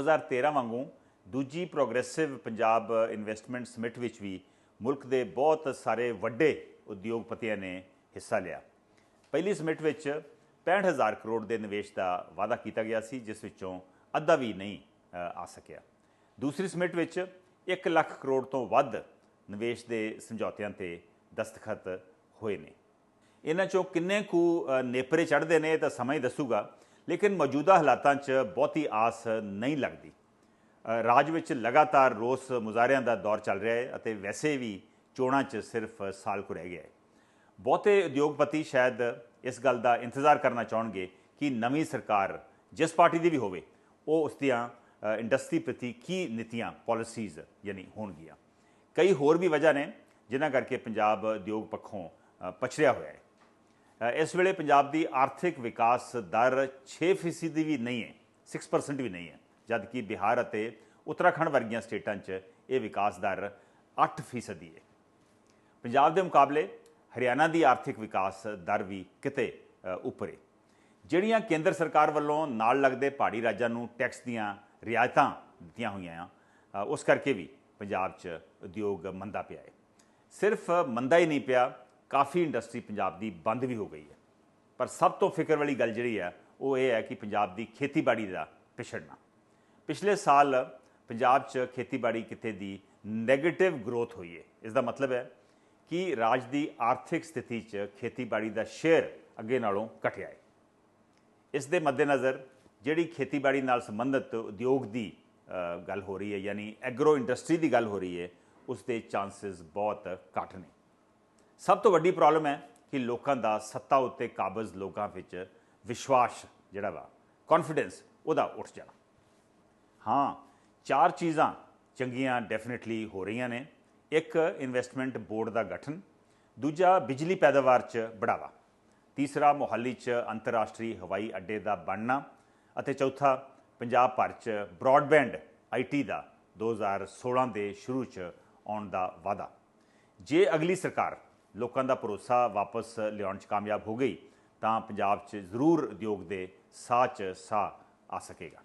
2013 ਵਾਂਗੂ ਦੂਜੀ progressive Punjab investment summit ਵਿੱਚ ਵੀ ਮੁਲਕ ਦੇ ਬਹੁਤ ਸਾਰੇ ਵੱਡੇ ਉਦਯੋਗਪਤੀਆਂ ਨੇ ਹਿੱਸਾ ਲਿਆ। ਪਹਿਲੀ ਸਮਿਟ ਵਿੱਚ 65000 ਕਰੋੜ ਦੇ ਨਿਵੇਸ਼ ਦਾ ਵਾਅਦਾ ਕੀਤਾ ਗਿਆ ਸੀ, ਜਿਸ ਵਿੱਚੋਂ ਅੱਧਾ ਵੀ ਨਹੀਂ ਆ ਸਕਿਆ। ਦੂਸਰੀ ਸਮਿਟ ਵਿੱਚ 1 ਲੱਖ ਕਰੋੜ ਤੋਂ ਵੱਧ ਨਿਵੇਸ਼ ਦੇ ਸਮਝੌਤਿਆਂ ਤੇ ਦਸਤਖਤ ਹੋਏ ਨੇ। ਇਹਨਾਂ ਚੋਂ ਕਿੰਨੇ ਕੁ ਨੇਪਰੇ ਚੜ੍ਹਦੇ ਨੇ ਇਹ ਤਾਂ ਸਮਾਂ ਹੀ ਦੱਸੂਗਾ। ਲੇਕਿਨ ਮੌਜੂਦਾ ਹਾਲਾਤਾਂ 'ਚ ਬਹੁਤੀ ਆਸ ਨਹੀਂ ਲੱਗਦੀ। ਰਾਜ ਵਿੱਚ ਲਗਾਤਾਰ ਰੋਸ ਮੁਜ਼ਾਹਰਿਆਂ ਦਾ ਦੌਰ ਚੱਲ ਰਿਹਾ ਹੈ ਅਤੇ ਵੈਸੇ ਵੀ ਚੋਣਾਂ 'ਚ ਸਿਰਫ ਸਾਲ ਕੁ ਰਹਿ ਗਿਆ ਹੈ। ਬਹੁਤੇ ਉਦਯੋਗਪਤੀ ਸ਼ਾਇਦ ਇਸ ਗੱਲ ਦਾ ਇੰਤਜ਼ਾਰ ਕਰਨਾ ਚਾਹਣਗੇ ਕਿ ਨਵੀਂ ਸਰਕਾਰ ਜਿਸ ਪਾਰਟੀ ਦੀ ਵੀ ਹੋਵੇ, ਉਹ ਉਸ ਦੀਆਂ ਇੰਡਸਟਰੀ ਪ੍ਰਤੀ ਕੀ ਨੀਤੀਆਂ ਪਾਲਿਸੀਜ਼ ਯਾਨੀ ਹੋਣਗੀਆਂ। ਕਈ ਹੋਰ ਵੀ ਵਜ੍ਹਾ ਨੇ ਜਿਨ੍ਹਾਂ ਕਰਕੇ ਪੰਜਾਬ ਉਦਯੋਗ ਪੱਖੋਂ ਪਛੜਿਆ ਹੋਇਆ ਹੈ। ਇਸ ਵੇਲੇ ਪੰਜਾਬ ਦੀ ਆਰਥਿਕ ਵਿਕਾਸ ਦਰ 6% ਵੀ ਨਹੀਂ ਹੈ 6% ਵੀ ਨਹੀਂ ਹੈ ਜਦ ਕਿ ਬਿਹਾਰ ਅਤੇ ਉੱਤਰਾਖੰਡ ਵਰਗੀਆਂ ਸਟੇਟਾਂ 'ਚ ਇਹ ਵਿਕਾਸ ਦਰ 8% ਦੀ ਹੈ। ਪੰਜਾਬ ਦੇ ਮੁਕਾਬਲੇ ਹਰਿਆਣਾ ਦੀ ਆਰਥਿਕ ਵਿਕਾਸ ਦਰ ਵੀ ਕਿਤੇ ਉੱਪਰ ਹੈ। ਜਿਹੜੀਆਂ ਕੇਂਦਰ ਸਰਕਾਰ ਵੱਲੋਂ ਨਾਲ ਲੱਗਦੇ ਪਹਾੜੀ ਰਾਜਾਂ ਨੂੰ ਟੈਕਸ ਦੀਆਂ ਰਿਆਇਤਾਂ ਦਿੱਤੀਆਂ ਹੋਈਆਂ ਆ ਉਸ ਕਰਕੇ ਵੀ ਪੰਜਾਬ 'ਚ ਉਦਯੋਗ ਮੰਦਾ ਪਿਆ ਹੈ। ਸਿਰਫ ਮੰਦਾ ਹੀ ਨਹੀਂ ਪਿਆ ਕਾਫੀ ਇੰਡਸਟਰੀ ਪੰਜਾਬ ਦੀ ਬੰਦ ਵੀ ਹੋ ਗਈ ਹੈ। ਪਰ ਸਭ ਤੋਂ ਫਿਕਰ ਵਾਲੀ ਗੱਲ ਜਿਹੜੀ ਹੈ, ਉਹ ਇਹ ਹੈ ਕਿ ਪੰਜਾਬ ਦੀ ਖੇਤੀਬਾੜੀ ਦਾ ਪਿਛੜਨਾ। ਪਿਛਲੇ ਸਾਲ ਪੰਜਾਬ 'ਚ ਖੇਤੀਬਾੜੀ ਕਿਤੇ ਦੀ 네ਗੇਟਿਵ ਗਰੋਥ ਹੋਈ ਹੈ। ਇਸ ਦਾ ਮਤਲਬ ਹੈ ਕਿ ਰਾਜ ਦੀ ਆਰਥਿਕ ਸਥਿਤੀ 'ਚ ਖੇਤੀਬਾੜੀ ਦਾ ਸ਼ੇਅਰ ਅੱਗੇ ਨਾਲੋਂ ਘਟਿਆ ਹੈ। ਇਸ ਦੇ ਮੱਦੇਨਜ਼ਰ ਜਿਹੜੀ ਖੇਤੀਬਾੜੀ ਨਾਲ ਸੰਬੰਧਿਤ ਉਦਯੋਗ ਦੀ ਗੱਲ ਹੋ ਰਹੀ ਹੈ, ਯਾਨੀ ਐਗਰੋ ਇੰਡਸਟਰੀ ਦੀ ਗੱਲ ਹੋ ਰਹੀ ਹੈ, ਉਸ ਦੇ ਚਾਂਸਸ ਬਹੁਤ ਘੱਟ ਨੇ। ਸਭ ਤੋਂ ਵੱਡੀ ਪ੍ਰੋਬਲਮ ਹੈ ਕਿ ਲੋਕਾਂ ਦਾ ਸੱਤਾ ਉੱਤੇ ਕਾਬਜ਼ ਲੋਕਾਂ ਵਿੱਚ ਵਿਸ਼ਵਾਸ ਜਿਹੜਾ ਵਾ ਕੌਨਫੀਡੈਂਸ ਉਹਦਾ ਉੱਠ ਜਾਣਾ। ਹਾਂ, ਚਾਰ ਚੀਜ਼ਾਂ ਚੰਗੀਆਂ ਡੈਫੀਨਿਟਲੀ ਹੋ ਰਹੀਆਂ ਨੇ। ਇੱਕ ਇਨਵੈਸਟਮੈਂਟ ਬੋਰਡ ਦਾ ਗਠਨ। ਦੂਜਾ, ਬਿਜਲੀ ਪੈਦਾਵਾਰ 'ਚ ਬੜਾਵਾ। ਤੀਸਰਾ, ਮੋਹਾਲੀ 'ਚ ਅੰਤਰਰਾਸ਼ਟਰੀ ਹਵਾਈ ਅੱਡੇ ਦਾ ਬਣਨਾ। ਅਤੇ ਚੌਥਾ, ਪੰਜਾਬ ਭਰ 'ਚ ਬ੍ਰਾਡਬੈਂਡ ਆਈਟੀ ਦਾ 2016 ਦੇ ਸ਼ੁਰੂ 'ਚ ਆਉਣ ਦਾ ਵਾਅਦਾ। ਜੇ ਅਗਲੀ ਸਰਕਾਰ ਲੋਕਾਂ ਦਾ ਭਰੋਸਾ ਵਾਪਸ ਲਿਆਉਣ 'ਚ ਕਾਮਯਾਬ ਹੋ ਗਈ, ਤਾਂ ਪੰਜਾਬ 'ਚ ਜ਼ਰੂਰ ਉਦਯੋਗ ਦੇ ਸਾਹ 'ਚ ਸਾਹ ਆ ਸਕੇਗਾ।